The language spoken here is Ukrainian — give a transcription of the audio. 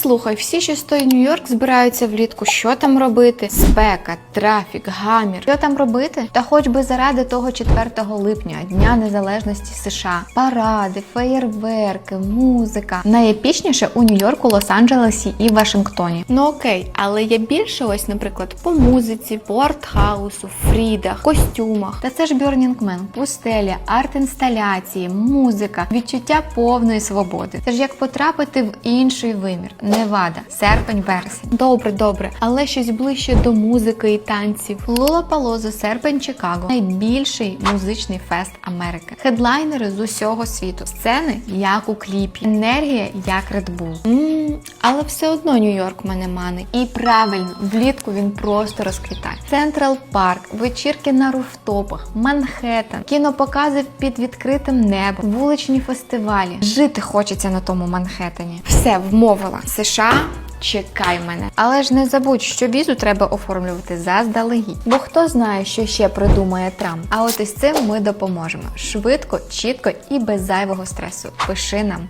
слухай, всі, що стоїть Нью-Йорк, збираються влітку. Що там робити? Спека, трафік, гамір. Що там робити? Та хоч би заради того 4 липня, Дня Незалежності США, паради, феєрверки, музика. Найепічніше у Нью-Йорку, Лос-Анджелесі і Вашингтоні. Ну окей, але є більше ось, наприклад, по музиці, по артхаусу, фрідах, костюмах. Та це ж Man, пустеля, арт-інсталяції, музика, відчуття повної свободи. Це ж як потрапити в інший вимір. Невада, серпень, вересень. Добре, добре, але щось ближче до музики і танців. Лула Лолапалозо, серпень, Чикаго найбільший музичний фест Америки. Хедлайнери з усього світу. Сцени як у кліпі, енергія як Red Bull. Ммм, але все одно Нью-Йорк мене мане. І правильно, влітку він просто розквітає. Централ Парк, вечірки на руфтопах, Манхеттен, кінопокази під відкритим небом, вуличні фестивалі. Жити хочеться на тому Манхеттені. Все, вмовила. США. Чекай мене, але ж не забудь, що візу треба оформлювати заздалегідь. Бо хто знає, що ще придумає Трамп. А от із цим ми допоможемо швидко, чітко і без зайвого стресу. Пиши нам.